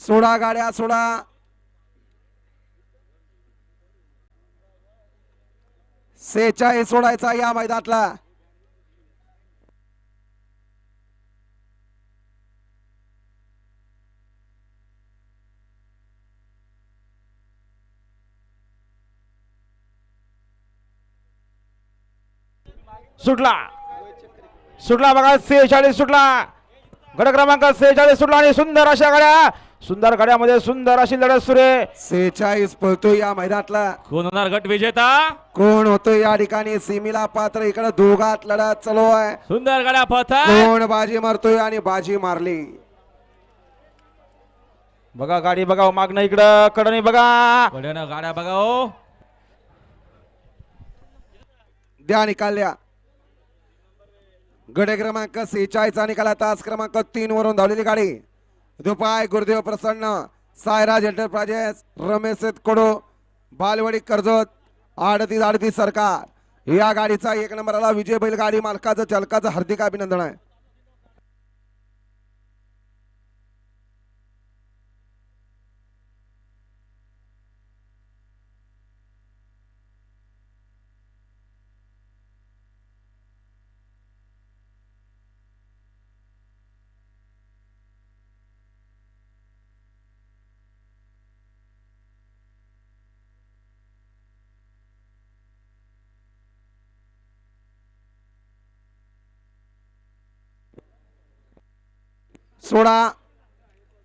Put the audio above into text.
सोडा गाड्या सोडा. सेहेचाळीस सोडायचा या मैदानातला. सुटला. सुटला बघा सेहेचाळीस सुटला. गड क्रमांक सेहेचाळीस सुटला आणि सुंदर अशा गाड्या सुंदर गाड्यामध्ये सुंदर अशी लढत सुरू सेहेचाळीस पळतोय या मैदानातला. कोण होणार गट विजेता? कोण होतोय या ठिकाणी? सीमीला पात्र इकडे दोघात लढत चालू आहे. सुंदर गाड्या पळतात कोण बाजी मारतोय आणि बाजी मारली. बघा गाडी बघा मागणं इकडं कडणी बघा. गड्यानं गाड्या बघा हो द्या. निकाल्या गडे क्रमांक सेहेचाळीसचा निकाला तास क्रमांक तीन वरून धावलेली गाडी. दुपाय गुरुदेव प्रसन्न सायराज एंटरप्राइजेस रमेश कडो बालवाडी कर्जत आडतीस आडतीस सरकार. या गाडीचा एक नंबरला विजय बैल गाडी मालकाचं चालकाचं हार्दिक अभिनंदन आहे. सोडा